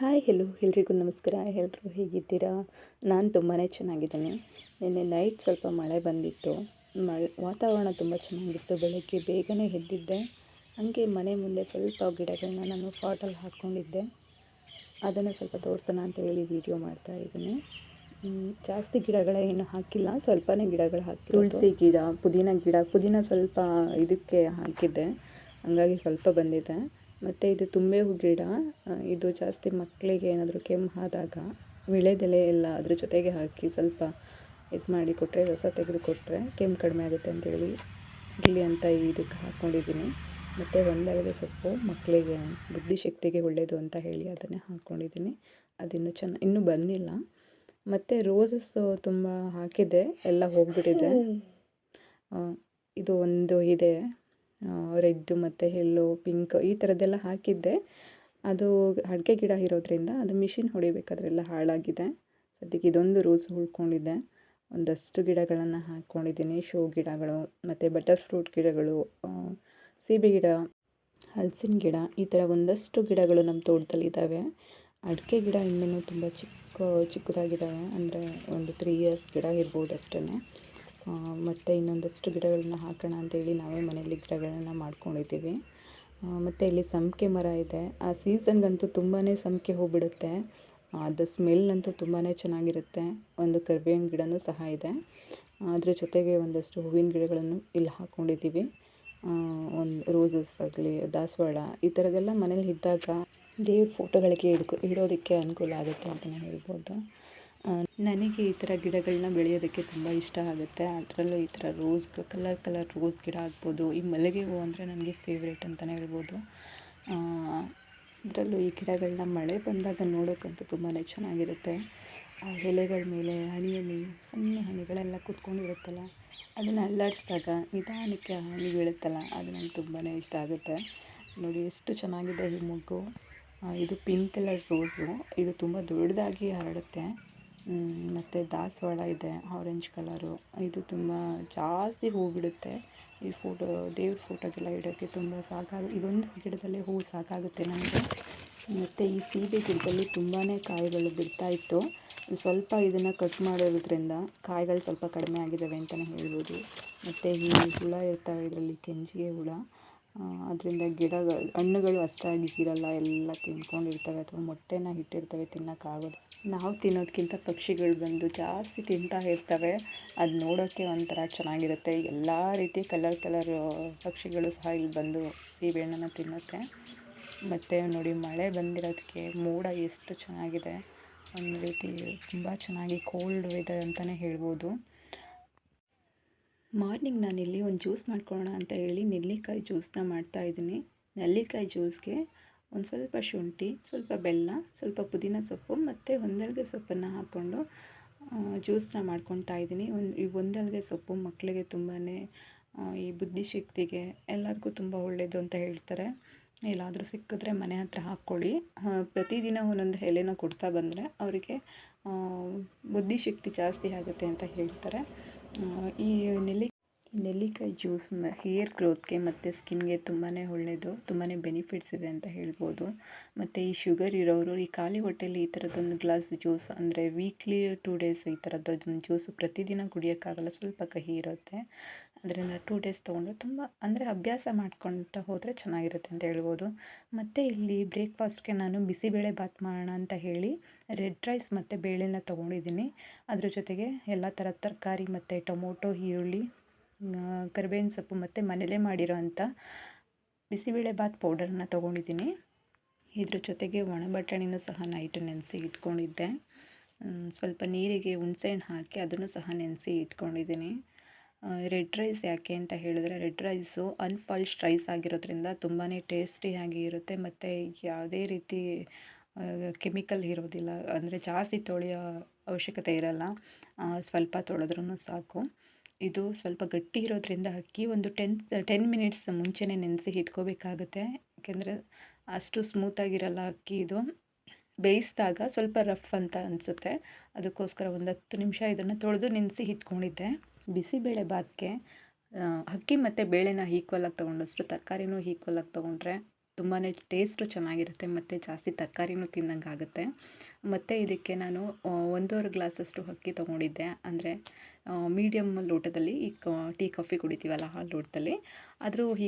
Hi hello ಎಲ್ರಿಗೂ ನಮಸ್ಕಾರ. ಎಲ್ಲರೂ ಹೇಗಿದ್ದೀರಾ? ನಾನು ತುಂಬಾ ಚೆನ್ನಾಗಿದ್ದೀನಿ. ನಿನ್ನೆ ನೈಟ್ ಸ್ವಲ್ಪ ಮಳೆ ಬಂದಿತ್ತು. ಮಳೆ, ವಾತಾವರಣ ತುಂಬ ಚೆನ್ನಾಗಿತ್ತು. ಬೆಳಗ್ಗೆ ಬೇಗನೆ ಎದ್ದಿದ್ದೆ. ಹಾಗೆ ಮನೆ ಮುಂದೆ ಸ್ವಲ್ಪ ಗಿಡಗಳನ್ನ ನಾನು ಫಾಟಲ್ಲಿ ಹಾಕ್ಕೊಂಡಿದ್ದೆ. ಅದನ್ನು ಸ್ವಲ್ಪ ತೋರಿಸೋಣ ಅಂತ ಹೇಳಿ ವೀಡಿಯೋ ಮಾಡ್ತಾ ಇದ್ದೀನಿ. ಜಾಸ್ತಿ ಗಿಡಗಳೇನು ಹಾಕಿಲ್ಲ. ಸ್ವಲ್ಪನೇ ಗಿಡಗಳು ಹಾಕಿ ತುಳಸಿ ಗಿಡ, ಪುದೀನ ಗಿಡ, ಪುದೀನ ಸ್ವಲ್ಪ ಇದಕ್ಕೆ ಹಾಕಿದ್ದೆ. ಹಂಗಾಗಿ ಸ್ವಲ್ಪ ಬಂದಿದೆ. ಮತ್ತು ಇದು ತುಂಬೆ ಹೂ ಗಿಡ ಇದು ಜಾಸ್ತಿ ಮಕ್ಕಳಿಗೆ ಏನಾದರೂ ಕೆಮ್ಮು ಆದಾಗ ವಿಳೆದೆಲೆ ಎಲ್ಲ ಅದ್ರ ಜೊತೆಗೆ ಹಾಕಿ ಸ್ವಲ್ಪ ಇದು ಮಾಡಿ ಕೊಟ್ಟರೆ ರಸ ತೆಗೆದು ಕೊಟ್ಟರೆ ಕೆಮ್ಮು ಕಡಿಮೆ ಆಗುತ್ತೆ ಅಂತೇಳಿ ಇರಲಿ ಅಂತ ಇದಕ್ಕೆ ಹಾಕ್ಕೊಂಡಿದ್ದೀನಿ ಮತ್ತು ಒಂದೆರಡು ಸೊಪ್ಪು ಮಕ್ಕಳಿಗೆ ಬುದ್ಧಿಶಕ್ತಿಗೆ ಒಳ್ಳೆಯದು ಅಂತ ಹೇಳಿ ಅದನ್ನೇ ಹಾಕ್ಕೊಂಡಿದ್ದೀನಿ ಅದಿನ್ನೂ ಚೆನ್ನ ಇನ್ನೂ ಬಂದಿಲ್ಲ. ಮತ್ತು ರೋಸಸ್ಸು ತುಂಬ ಹಾಕಿದ್ದೆ ಎಲ್ಲ ಹೋಗಿಬಿಟ್ಟಿದೆ. ಇದು ಒಂದು ಇದೆ. ರೆಡ್ ಮತ್ತು ಯೆಲ್ಲೋ ಪಿಂಕ್ ಈ ಥರದ್ದೆಲ್ಲ ಹಾಕಿದ್ದೆ. ಅದು ಅಡಿಕೆ ಗಿಡ ಇರೋದ್ರಿಂದ ಅದು ಮಿಷಿನ್ ಹೊಡಿಬೇಕಾದ್ರೆಲ್ಲ ಹಾಳಾಗಿದೆ. ಸದ್ಯಕ್ಕೆ ಇದೊಂದು ರೋಸ್ ಉಳ್ಕೊಂಡಿದೆ. ಒಂದಷ್ಟು ಗಿಡಗಳನ್ನು ಹಾಕ್ಕೊಂಡಿದ್ದೀನಿ ಶೋ ಗಿಡಗಳು, ಮತ್ತು ಬಟರ್ ಫ್ರೂಟ್ ಗಿಡಗಳು ಸೀಬೆ ಗಿಡ, ಹಲಸಿನ ಗಿಡ, ಈ ಥರ ಒಂದಷ್ಟು ಗಿಡಗಳು ನಮ್ಮ ತೋಟದಲ್ಲಿ ಇದ್ದಾವೆ. ಅಡಿಕೆ ಗಿಡ ಇನ್ನೂ ತುಂಬ ಚಿಕ್ಕ ಚಿಕ್ಕದಾಗಿದ್ದಾವೆ. ಅಂದರೆ ಒಂದು ತ್ರೀ ಇಯರ್ಸ್ ಗಿಡ ಇರ್ಬೋದು ಅಷ್ಟೇ ಮತ್ತು ಇನ್ನೊಂದಷ್ಟು ಗಿಡಗಳನ್ನ ಹಾಕೋಣ ಅಂತೇಳಿ ನಾವೇ ಮನೆಯಲ್ಲಿ ಗಿಡಗಳನ್ನ ಮಾಡ್ಕೊಂಡಿದ್ದೀವಿ. ಮತ್ತು ಇಲ್ಲಿ ಸಂಪಿಗೆ ಮರ ಇದೆ. ಆ ಸೀಸನ್ಗಂತೂ ತುಂಬಾ ಸಂಪಿಗೆ ಹೂಬಿಡುತ್ತೆ. ಅದು ಸ್ಮೆಲ್ ಅಂತೂ ತುಂಬಾ ಚೆನ್ನಾಗಿರುತ್ತೆ. ಒಂದು ಕರ್ಬೇವಿನ ಗಿಡನೂ ಸಹ ಇದೆ. ಅದ್ರ ಜೊತೆಗೆ ಒಂದಷ್ಟು ಹೂವಿನ ಗಿಡಗಳನ್ನು ಇಲ್ಲಿ ಹಾಕ್ಕೊಂಡಿದ್ದೀವಿ ಒಂದು ರೋಸಸ್ ಆಗಲಿ, ದಾಸವಾಳ, ಈ ಥರದ್ದೆಲ್ಲ ಮನೇಲಿ ಇದ್ದಾಗ ದೇವ್ರ ಫೋಟೋಗಳಿಗೆ ಇಡ್ಕೊ ಇಡೋದಕ್ಕೆ ಅನುಕೂಲ ಆಗುತ್ತೆ ಅಂತಲೇ ಹೇಳ್ಬೋದು. ನನಗೆ ಈ ಥರ ಗಿಡಗಳನ್ನ ಬೆಳೆಯೋದಕ್ಕೆ ತುಂಬ ಇಷ್ಟ ಆಗುತ್ತೆ. ಅದರಲ್ಲೂ ಈ ಥರ ರೋಸ್, ಕಲರ್ ಕಲರ್ ರೋಸ್ ಗಿಡ ಆಗ್ಬೋದು. ಈ ಮಲ್ಲಿಗೆ ಹೂವು ಅಂದರೆ ನನಗೆ ಫೇವ್ರೇಟ್ ಅಂತಲೇ ಹೇಳ್ಬೋದು. ಅದರಲ್ಲೂ ಈ ಗಿಡಗಳನ್ನ ಮಳೆ ಬಂದಾಗ ನೋಡೋಕ್ಕಂತೂ ತುಂಬಾ ಚೆನ್ನಾಗಿರುತ್ತೆ. ಆ ಎಲೆಗಳ ಮೇಲೆ ಹನಿಯಲ್ಲಿ ಹನಿ ಸಣ್ಣ ಹನಿಗಳೆಲ್ಲ ಕೂತ್ಕೊಂಡಿರುತ್ತಲ್ಲ, ಅದನ್ನು ಅಲ್ಲಾಡಿಸಿದಾಗ ನಿಧಾನಕ್ಕೆ ಹನಿ ಬೀಳುತ್ತಲ್ಲ, ಅದು ನಂಗೆ ತುಂಬಾ ಇಷ್ಟ ಆಗುತ್ತೆ. ನೋಡಿ, ಎಷ್ಟು ಚೆನ್ನಾಗಿದೆ ಈ ಮೊಗ್ಗು. ಇದು ಪಿಂಕ್ ಕಲರ್ ರೋಸು ಇದು ತುಂಬ ದೊಡ್ಡದಾಗಿ ಹರಡುತ್ತೆ. ಮತ್ತು ದಾಸವಾಳ ಇದೆ ಆರೆಂಜ್ ಕಲರು ಇದು ತುಂಬ ಜಾಸ್ತಿ ಹೂ ಬಿಡುತ್ತೆ ಈ ಫೋಟೋ ದೇವ್ರ ಫೋಟೋಗೆಲ್ಲ ಇಡೋಕ್ಕೆ ತುಂಬ ಸಾಕಾಗ, ಇದೊಂದು ಗಿಡದಲ್ಲೇ ಹೂ ಸಾಕಾಗುತ್ತೆ ನನಗೆ ಮತ್ತು ಈ ಸೀಬೆ ಗಿಡದಲ್ಲಿ ತುಂಬಾ ಕಾಯಿಗಳು ಬಿಡ್ತಾಯಿತ್ತು ಸ್ವಲ್ಪ ಇದನ್ನು ಕಟ್ ಮಾಡೋದ್ರಿಂದ ಕಾಯಿಗಳು ಸ್ವಲ್ಪ ಕಡಿಮೆ ಆಗಿದ್ದಾವೆ ಅಂತಲೇ ಹೇಳ್ಬೋದು. ಮತ್ತು ಈ ಹುಳ ಇರ್ತಾವೆ ಇದರಲ್ಲಿ ಕೆಂಜಿಗೆ ಹುಳ. ಅದರಿಂದ ಗಿಡಗಳು, ಹಣ್ಣುಗಳು ಅಷ್ಟಾಗಿ ಇರಲ್ಲ, ಎಲ್ಲ ತಿನ್ಕೊಂಡಿರ್ತವೆ ಅಥವಾ ಮೊಟ್ಟೆನ ಇಟ್ಟಿರ್ತವೆ ತಿನ್ನೋಕ್ಕಾಗೋದು. ನಾವು ತಿನ್ನೋದಕ್ಕಿಂತ ಪಕ್ಷಿಗಳು ಬಂದು ಜಾಸ್ತಿ ತಿಂತಾ ಇರ್ತವೆ. ಅದು ನೋಡೋಕ್ಕೆ ಒಂಥರ ಚೆನ್ನಾಗಿರುತ್ತೆ. ಎಲ್ಲ ರೀತಿ ಕಲರ್ ಕಲರ್ ಪಕ್ಷಿಗಳು ಸಹ ಇಲ್ಲಿ ಬಂದು ಸೀಬೆಹಣ್ಣನ್ನು ತಿನ್ನುತ್ತೆ. ಮತ್ತು ನೋಡಿ ಮಳೆ ಬಂದಿರೋದಕ್ಕೆ ಮೋಡ ಎಷ್ಟು ಚೆನ್ನಾಗಿದೆ. ಒಂದು ರೀತಿ ತುಂಬ ಚೆನ್ನಾಗಿ ಕೋಲ್ಡ್ ವೆದರ್ ಅಂತಲೇ ಹೇಳ್ಬೋದು. ಮಾರ್ನಿಂಗ್ ನಾನಿಲ್ಲಿ ಒಂದು ಜ್ಯೂಸ್ ಮಾಡ್ಕೊಳ್ಳೋಣ ಅಂತ ಹೇಳಿ ನೆಲ್ಲಿಕಾಯಿ ಜ್ಯೂಸನ್ನ ಮಾಡ್ತಾಯಿದ್ದೀನಿ ನೆಲ್ಲಿಕಾಯಿ ಜ್ಯೂಸ್ಗೆ ಒಂದು ಸ್ವಲ್ಪ ಶುಂಠಿ, ಸ್ವಲ್ಪ ಬೆಲ್ಲ, ಸ್ವಲ್ಪ ಪುದೀನ ಸೊಪ್ಪು ಮತ್ತು ಒಂದೆಲ್ಗೆ ಸೊಪ್ಪನ್ನು ಹಾಕ್ಕೊಂಡು ಜ್ಯೂಸನ್ನ ಮಾಡ್ಕೊತಾ ಇದ್ದೀನಿ. ಒಂದು ಈ ಒಂದೆಲ್ಗೆ ಸೊಪ್ಪು ಮಕ್ಕಳಿಗೆ ತುಂಬಾ ಈ ಬುದ್ಧಿಶಕ್ತಿಗೆ ಎಲ್ಲದಕ್ಕೂ ತುಂಬ ಒಳ್ಳೆಯದು ಅಂತ ಹೇಳ್ತಾರೆ. ಎಲ್ಲಾದರೂ ಸಿಕ್ಕಿದ್ರೆ ಮನೆ ಹತ್ರ ಹಾಕ್ಕೊಳ್ಳಿ. ಪ್ರತಿದಿನ ಒಂದೊಂದು ಎಲೆನ ಕೊಡ್ತಾ ಬಂದರೆ ಅವರಿಗೆ ಬುದ್ಧಿಶಕ್ತಿ ಜಾಸ್ತಿ ಆಗುತ್ತೆ ಅಂತ ಹೇಳ್ತಾರೆ. ಈ ನೆಲ್ಲಿ, ನೆಲ್ಲಿಕಾಯಿ ಜ್ಯೂಸ್ ಹೇರ್ ಗ್ರೋತ್ಗೆ ಮತ್ತು ಸ್ಕಿನ್ಗೆ ತುಂಬಾ ಒಳ್ಳೆಯದು ತುಂಬಾ ಬೆನಿಫಿಟ್ಸ್ ಇದೆ ಅಂತ ಹೇಳ್ಬೋದು. ಮತ್ತು ಈ ಶುಗರ್ ಇರೋರು ಈ ಖಾಲಿ ಹೊಟ್ಟೆಯಲ್ಲಿ ಈ ಥರದ್ದೊಂದು ಗ್ಲಾಸ್ ಜ್ಯೂಸ್ ಅಂದರೆ ವೀಕ್ಲಿ ಟೂ ಡೇಸ್ ಈ ಥರದ್ದೊಂದು ಜ್ಯೂಸ್ ಪ್ರತಿದಿನ ಕುಡಿಯೋಕ್ಕಾಗಲ್ಲ, ಸ್ವಲ್ಪ ಕಹಿ ಇರುತ್ತೆ. ಅದರಿಂದ ಟೂ ಡೇಸ್ ತೊಗೊಂಡು ತುಂಬ ಅಂದರೆ ಅಭ್ಯಾಸ ಮಾಡ್ಕೊಳ್ತಾ ಹೋದರೆ ಚೆನ್ನಾಗಿರುತ್ತೆ ಅಂತ ಹೇಳ್ಬೋದು. ಮತ್ತು ಇಲ್ಲಿ ಬ್ರೇಕ್ಫಾಸ್ಟ್ಗೆ ನಾನು ಬಿಸಿಬೇಳೆ ಬಾತ್ ಮಾಡೋಣ ಅಂತ ಹೇಳಿ ರೆಡ್ ರೈಸ್ ಮತ್ತು ಬೇಳೆನ ತೊಗೊಂಡಿದ್ದೀನಿ. ಅದ್ರ ಜೊತೆಗೆ ಎಲ್ಲ ಥರದ ತರಕಾರಿ ಮತ್ತು ಟೊಮೊಟೊ, ಈರುಳ್ಳಿ ಕರಿಬೇವಿನ ಸೊಪ್ಪು ಮತ್ತು ಮನೇಲೇ ಮಾಡಿರೋ ಅಂಥ ಬಿಸಿಬೇಳೆಬಾತ್ ಪೌಡರನ್ನ ತೊಗೊಂಡಿದ್ದೀನಿ. ಇದ್ರ ಜೊತೆಗೆ ಒಣ ಬಟಾಣಿನೂ ಸಹ ನೈಟ್ ನೆನೆಸಿ ಇಟ್ಕೊಂಡಿದ್ದೆ. ಸ್ವಲ್ಪ ನೀರಿಗೆ ಹುಣ್ಸೆಹಣ್ಣು ಹಾಕಿ ಅದನ್ನು ಸಹ ನೆನೆಸಿ ಇಟ್ಕೊಂಡಿದ್ದೀನಿ. ರೆಡ್ ರೈಸ್ ಯಾಕೆ ಅಂತ ಹೇಳಿದ್ರೆ ರೆಡ್ ರೈಸು ಅನ್ಫಾಲ್ಶ್ಡ್ ರೈಸ್ ಆಗಿರೋದ್ರಿಂದ ತುಂಬಾ ಟೇಸ್ಟಿಯಾಗಿ ಇರುತ್ತೆ ಮತ್ತು ಯಾವುದೇ ರೀತಿ ಕೆಮಿಕಲ್ ಇರೋದಿಲ್ಲ. ಅಂದರೆ ಜಾಸ್ತಿ ತೊಳೆಯೋ ಅವಶ್ಯಕತೆ ಇರೋಲ್ಲ. ಸ್ವಲ್ಪ ತೊಳೆದ್ರೂ ಸಾಕು. ಇದು ಸ್ವಲ್ಪ ಗಟ್ಟಿ ಇರೋದ್ರಿಂದ ಅಕ್ಕಿ ಒಂದು ಟೆನ್ ಟೆನ್ ಮಿನಿಟ್ಸ್ ಮುಂಚೆನೇ ನೆನೆಸಿ ಇಟ್ಕೋಬೇಕಾಗುತ್ತೆ. ಯಾಕೆಂದರೆ ಅಷ್ಟು ಸ್ಮೂತಾಗಿರಲ್ಲ ಅಕ್ಕಿ ಇದು. ಬೇಯಿಸಿದಾಗ ಸ್ವಲ್ಪ ರಫ್ ಅಂತ ಅನಿಸುತ್ತೆ. ಅದಕ್ಕೋಸ್ಕರ ಒಂದು ಹತ್ತು ನಿಮಿಷ ಇದನ್ನು ತೊಳೆದು ನೆನೆಸಿ ಇಟ್ಕೊಂಡಿದ್ದೆ. ಬಿಸಿಬೇಳೆ ಬಾತ್ಗೆ ಅಕ್ಕಿ ಮತ್ತು ಬೇಳೆನ ಈಕ್ವಲಾಗಿ ತೊಗೊಂಡಷ್ಟು ತರಕಾರಿನೂ ಈಕ್ವಲಾಗಿ ತೊಗೊಂಡ್ರೆ ತುಂಬಾ ಟೇಸ್ಟು ಚೆನ್ನಾಗಿರುತ್ತೆ ಮತ್ತು ಜಾಸ್ತಿ ತರಕಾರಿನೂ ತಿಂದಂಗೆ ಆಗುತ್ತೆ. ಮತ್ತು ಇದಕ್ಕೆ ನಾನು ಒಂದೂವರೆ ಗ್ಲಾಸಷ್ಟು ಅಕ್ಕಿ ತೊಗೊಂಡಿದ್ದೆ. ಅಂದರೆ ಮೀಡಿಯಮ್ ಲೋಟದಲ್ಲಿ ಈ ಟೀ, ಕಾಫಿ ಕುಡಿತೀವಲ್ಲ ಆ ಲೋಟದಲ್ಲಿ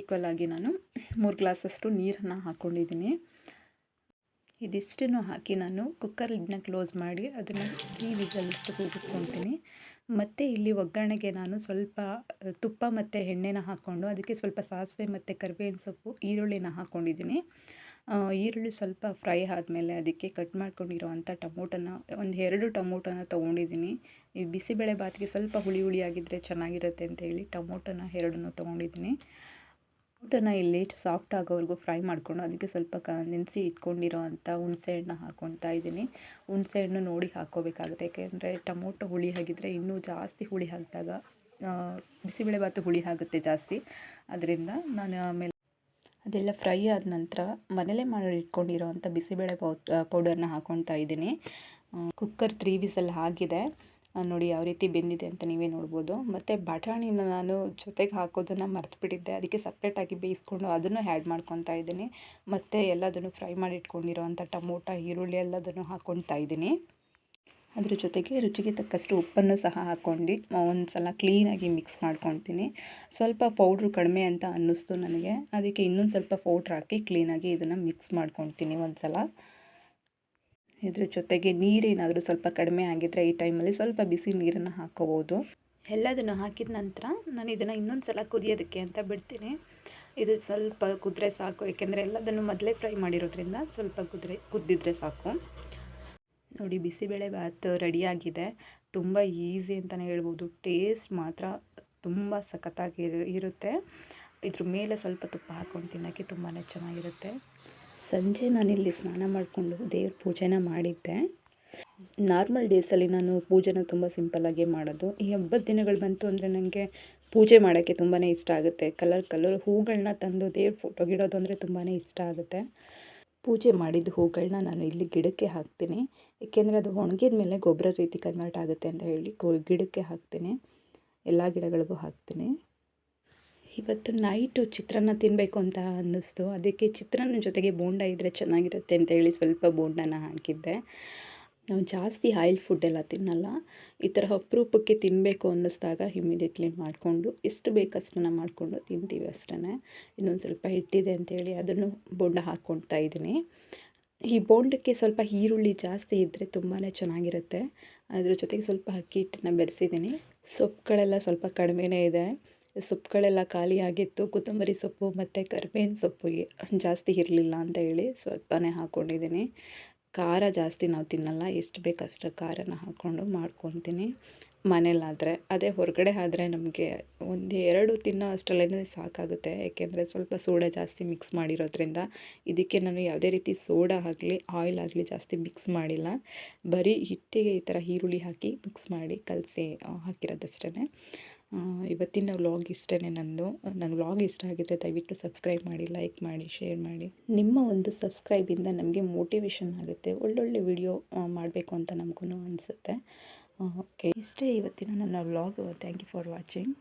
ಈಕ್ವಲ್ ಆಗಿ ನಾನು ಮೂರು ಗ್ಲಾಸಷ್ಟು ನೀರನ್ನು ಹಾಕ್ಕೊಂಡಿದ್ದೀನಿ ಇದಿಷ್ಟನ್ನು ಹಾಕಿ ನಾನು ಕುಕ್ಕರ್ ಲಿಡ್ನ ಕ್ಲೋಸ್ ಮಾಡಿ ಅದನ್ನು ತ್ರೀ ವಿಸಲಷ್ಟು ಕೂಗಿಸ್ಕೊತೀನಿ ಮತ್ತು ಇಲ್ಲಿ ಒಗ್ಗರಣೆಗೆ ನಾನು ಸ್ವಲ್ಪ ತುಪ್ಪ ಮತ್ತು ಎಣ್ಣೆನ ಹಾಕ್ಕೊಂಡು ಅದಕ್ಕೆ ಸ್ವಲ್ಪ ಸಾಸಿವೆ ಮತ್ತು ಕರಿಬೇವಿನ ಸೊಪ್ಪು, ಈರುಳ್ಳಿನ ಹಾಕ್ಕೊಂಡಿದ್ದೀನಿ ಈರುಳ್ಳಿ ಸ್ವಲ್ಪ ಫ್ರೈ ಆದಮೇಲೆ ಅದಕ್ಕೆ ಕಟ್ ಮಾಡ್ಕೊಂಡಿರೋವಂಥ ಟೊಮೊಟೊನ, ಒಂದು ಎರಡು ಟೊಮೊಟೊನ ತೊಗೊಂಡಿದ್ದೀನಿ. ಈ ಬಿಸಿಬೇಳೆ ಬಾತಿಗೆ ಸ್ವಲ್ಪ ಹುಳಿ ಹುಳಿ ಆಗಿದ್ದರೆ ಚೆನ್ನಾಗಿರುತ್ತೆ ಅಂತ ಹೇಳಿ ಟೊಮೊಟೊನ ಎರಡನ್ನೂ ತೊಗೊಂಡಿದ್ದೀನಿ. ಟೊಮೊಟೊನ ಇಲ್ಲಿ ಸಾಫ್ಟ್ ಆಗೋವರೆಗೂ ಫ್ರೈ ಮಾಡಿಕೊಂಡು ಅದಕ್ಕೆ ಸ್ವಲ್ಪ ಕ, ನೆನೆಸಿ ಇಟ್ಕೊಂಡಿರೋ ಅಂಥ ಹುಣಸೆ ಹಣ್ಣು ಹಾಕ್ಕೊಳ್ತಾ ಇದ್ದೀನಿ. ಹುಣಸೆ ಹಣ್ಣು ನೋಡಿ ಹಾಕ್ಕೋಬೇಕಾಗುತ್ತೆ. ಯಾಕೆಂದರೆ ಟೊಮೊಟೊ ಹುಳಿ ಆಗಿದ್ದರೆ ಇನ್ನೂ ಜಾಸ್ತಿ ಹುಳಿ ಹಾಕಿದಾಗ ಬಿಸಿಬೇಳೆಭಾತು ಹುಳಿ ಆಗುತ್ತೆ ಜಾಸ್ತಿ. ಅದರಿಂದ ನಾನು ಆಮೇಲೆ ಅದೆಲ್ಲ ಫ್ರೈ ಆದ ನಂತರ ಮನೇಲೇ ಮಾಡಿ ಇಟ್ಕೊಂಡಿರೋ ಅಂಥ ಬಿಸಿಬೇಳೆ ಪೌಡರ್ನ ಹಾಕ್ಕೊಳ್ತಾ ಇದ್ದೀನಿ. ಕುಕ್ಕರ್ ತ್ರೀ ವಿಸಲ್ ಆಗಿದೆ ನೋಡಿ, ಯಾವ ರೀತಿ ಬೆಂದಿದೆ ಅಂತ ನೀವೇ ನೋಡ್ಬೋದು. ಮತ್ತು ಬಟಾಣಿನ ನಾನು ಜೊತೆಗೆ ಹಾಕೋದನ್ನು ಮರೆತುಬಿಟ್ಟಿದ್ದೆ. ಅದಕ್ಕೆ ಸಪ್ರೇಟಾಗಿ ಬೇಯಿಸ್ಕೊಂಡು ಅದನ್ನು ಆ್ಯಡ್ ಮಾಡ್ಕೊತಾ ಇದ್ದೀನಿ. ಮತ್ತು ಎಲ್ಲದನ್ನು ಫ್ರೈ ಮಾಡಿ ಇಟ್ಕೊಂಡಿರೋ ಅಂಥ ಟಮೋಟ, ಈರುಳ್ಳಿ ಎಲ್ಲದನ್ನು ಹಾಕ್ಕೊಳ್ತಾ ಇದ್ದೀನಿ. ಅದ್ರ ಜೊತೆಗೆ ರುಚಿಗೆ ತಕ್ಕಷ್ಟು ಉಪ್ಪನ್ನು ಸಹ ಹಾಕ್ಕೊಂಡು ಒಂದು ಸಲ ಕ್ಲೀನಾಗಿ ಮಿಕ್ಸ್ ಮಾಡ್ಕೊತೀನಿ ಸ್ವಲ್ಪ ಪೌಡ್ರು ಕಡಿಮೆ ಅಂತ ಅನ್ನಿಸ್ತು ನನಗೆ. ಅದಕ್ಕೆ ಇನ್ನೊಂದು ಸ್ವಲ್ಪ ಪೌಡ್ರ್ ಹಾಕಿ ಕ್ಲೀನಾಗಿ ಇದನ್ನು ಮಿಕ್ಸ್ ಮಾಡ್ಕೊತೀನಿ ಒಂದು ಸಲ ಇದ್ರ ಜೊತೆಗೆ ನೀರೇನಾದರೂ ಸ್ವಲ್ಪ ಕಡಿಮೆ ಆಗಿದ್ದರೆ ಈ ಟೈಮಲ್ಲಿ ಸ್ವಲ್ಪ ಬಿಸಿ ನೀರನ್ನು ಹಾಕ್ಕೋಬೋದು ಎಲ್ಲದನ್ನು ಹಾಕಿದ ನಂತರ ನಾನು ಇದನ್ನು ಇನ್ನೊಂದು ಸಲ ಕುದಿಯೋದಕ್ಕೆ ಅಂತ ಬಿಡ್ತೀನಿ. ಇದು ಸ್ವಲ್ಪ ಕುದ್ರೆ ಸಾಕು, ಏಕೆಂದರೆ ಎಲ್ಲದನ್ನು ಮೊದಲೇ ಫ್ರೈ ಮಾಡಿರೋದ್ರಿಂದ ಸ್ವಲ್ಪ ಕುದ್ರೆ, ಕುದ್ದಿದ್ರೆ ಸಾಕು. ನೋಡಿ ಬಿಸಿಬೇಳೆ ಭಾತ್ ರೆಡಿಯಾಗಿದೆ ತುಂಬ ಈಸಿ ಅಂತಲೇ ಹೇಳ್ಬೋದು. ಟೇಸ್ಟ್ ಮಾತ್ರ ತುಂಬ ಸಖತ್ತಾಗಿ ಇರುತ್ತೆ. ಇದ್ರ ಮೇಲೆ ಸ್ವಲ್ಪ ತುಪ್ಪ ಹಾಕ್ಕೊಂಡು ತಿನ್ನೋಕ್ಕೆ ತುಂಬಾ ಚೆನ್ನಾಗಿರುತ್ತೆ. ಸಂಜೆ ನಾನಿಲ್ಲಿ ಸ್ನಾನ ಮಾಡಿಕೊಂಡು ದೇವ್ರ ಪೂಜೆನ ಮಾಡಿದ್ದೆ. ನಾರ್ಮಲ್ ಡೇಸಲ್ಲಿ ನಾನು ಪೂಜೆನ ತುಂಬ ಸಿಂಪಲ್ಲಾಗೇ ಮಾಡೋದು. ಈ ಹಬ್ಬದ ದಿನಗಳು ಬಂತು ಅಂದರೆ ನನಗೆ ಪೂಜೆ ಮಾಡೋಕ್ಕೆ ತುಂಬಾ ಇಷ್ಟ ಆಗುತ್ತೆ. ಕಲರ್ ಕಲರ್ ಹೂಗಳನ್ನ ತಂದು ದೇವ್ರ ಫೋಟೋ ಗಿಡೋದು ಅಂದರೆ ತುಂಬಾ ಇಷ್ಟ ಆಗುತ್ತೆ. ಪೂಜೆ ಮಾಡಿದ ಹೂಗಳನ್ನ ನಾನು ಇಲ್ಲಿ ಗಿಡಕ್ಕೆ ಹಾಕ್ತೀನಿ. ಏಕೆಂದರೆ ಅದು ಒಣಗಿದ ಮೇಲೆ ಗೊಬ್ಬರ ರೀತಿ ಕನ್ವರ್ಟ್ ಆಗುತ್ತೆ ಅಂತ ಹೇಳಿ ಗಿಡಕ್ಕೆ ಹಾಕ್ತೀನಿ. ಎಲ್ಲ ಗಿಡಗಳಿಗೂ ಹಾಕ್ತೀನಿ. ಇವತ್ತು ನೈಟು ಚಿತ್ರಾನ್ನ ತಿನ್ನಬೇಕು ಅಂತ ಅನ್ನಿಸ್ತು. ಅದಕ್ಕೆ ಚಿತ್ರಾನ್ನ ಜೊತೆಗೆ ಬೋಂಡ ಇದ್ದರೆ ಚೆನ್ನಾಗಿರುತ್ತೆ ಅಂತ ಹೇಳಿ ಸ್ವಲ್ಪ ಬೋಂಡನ ಹಾಕಿದ್ದೆ. ನಾವು ಜಾಸ್ತಿ ಆಯಿಲ್ ಫುಡ್ ಎಲ್ಲ ತಿನ್ನಲ್ಲ. ಈ ಥರ ಅಪರೂಪಕ್ಕೆ ತಿನ್ನಬೇಕು ಅನ್ನಿಸ್ದಾಗ ಇಮಿಡಿಯೇಟ್ಲಿ ಮಾಡಿಕೊಂಡು, ಎಷ್ಟು ಬೇಕಷ್ಟನ್ನು ಮಾಡಿಕೊಂಡು ತಿಂತೀವಿ ಅಷ್ಟೇ ಇನ್ನೊಂದು ಸ್ವಲ್ಪ ಹಿಟ್ಟಿದೆ ಅಂತೇಳಿ ಅದನ್ನು ಬೋಂಡ ಹಾಕ್ಕೊಳ್ತಾ ಇದ್ದೀನಿ. ಈ ಬೋಂಡಕ್ಕೆ ಸ್ವಲ್ಪ ಈರುಳ್ಳಿ ಜಾಸ್ತಿ ಇದ್ದರೆ ತುಂಬಾ ಚೆನ್ನಾಗಿರುತ್ತೆ. ಅದ್ರ ಜೊತೆಗೆ ಸ್ವಲ್ಪ ಅಕ್ಕಿ ಹಿಟ್ಟನ್ನ ಬೆರೆಸಿದ್ದೀನಿ. ಸೊಪ್ಪುಗಳೆಲ್ಲ ಸ್ವಲ್ಪ ಕಡಿಮೆನೇ ಇದೆ. ಸೊಪ್ಪುಗಳೆಲ್ಲ ಖಾಲಿಯಾಗಿತ್ತು ಕೊತ್ತಂಬರಿ ಸೊಪ್ಪು ಮತ್ತು ಕರಿಬೇವಿನ ಸೊಪ್ಪು ಜಾಸ್ತಿ ಇರಲಿಲ್ಲ ಅಂತ ಹೇಳಿ ಸ್ವಲ್ಪನೇ ಹಾಕ್ಕೊಂಡಿದ್ದೀನಿ ಖಾರ ಜಾಸ್ತಿ ನಾವು ತಿನ್ನಲ್ಲ. ಎಷ್ಟು ಬೇಕಷ್ಟು ಖಾರನ ಹಾಕ್ಕೊಂಡು ಮಾಡ್ಕೊತೀನಿ. ಮನೇಲಾದರೆ. ಅದೇ ಹೊರಗಡೆ ಆದರೆ ನಮಗೆ ಒಂದು ಎರಡು ತಿನ್ನೋ ಅಷ್ಟರಲ್ಲೇ ಸಾಕಾಗುತ್ತೆ. ಏಕೆಂದರೆ ಸ್ವಲ್ಪ ಸೋಡಾ ಜಾಸ್ತಿ ಮಿಕ್ಸ್ ಮಾಡಿರೋದ್ರಿಂದ ಇದಕ್ಕೆ ನಾನು ಯಾವುದೇ ರೀತಿ ಸೋಡಾ ಆಗಲಿ ಆಯಿಲ್ ಆಗಲಿ ಜಾಸ್ತಿ ಮಿಕ್ಸ್ ಮಾಡಿಲ್ಲ. ಬರೀ ಹಿಟ್ಟಿಗೆ ಈ ಥರ ಈರುಳ್ಳಿ ಹಾಕಿ ಮಿಕ್ಸ್ ಮಾಡಿ ಕಲಸಿ ಹಾಕಿರೋದಷ್ಟೇ ಇವತ್ತಿನ ವ್ಲಾಗ್ ಇಷ್ಟೇ ನಂದು. ನನ್ನ ವ್ಲಾಗ್ ಇಷ್ಟ ಆಗಿದ್ದರೆ ದಯವಿಟ್ಟು ಸಬ್ಸ್ಕ್ರೈಬ್ ಮಾಡಿ, ಲೈಕ್ ಮಾಡಿ, ಶೇರ್ ಮಾಡಿ. ನಿಮ್ಮ ಒಂದು ಸಬ್ಸ್ಕ್ರೈಬಿಂದ ನಮಗೆ ಮೋಟಿವೇಶನ್ ಆಗುತ್ತೆ. ಒಳ್ಳೊಳ್ಳೆ ವಿಡಿಯೋ ಮಾಡಬೇಕು ಅಂತ ನಮಗೂ ಅನಿಸುತ್ತೆ. ಓಕೆ. ಇಷ್ಟೇ ಇವತ್ತಿನ ನನ್ನ vlog. Thank you for watching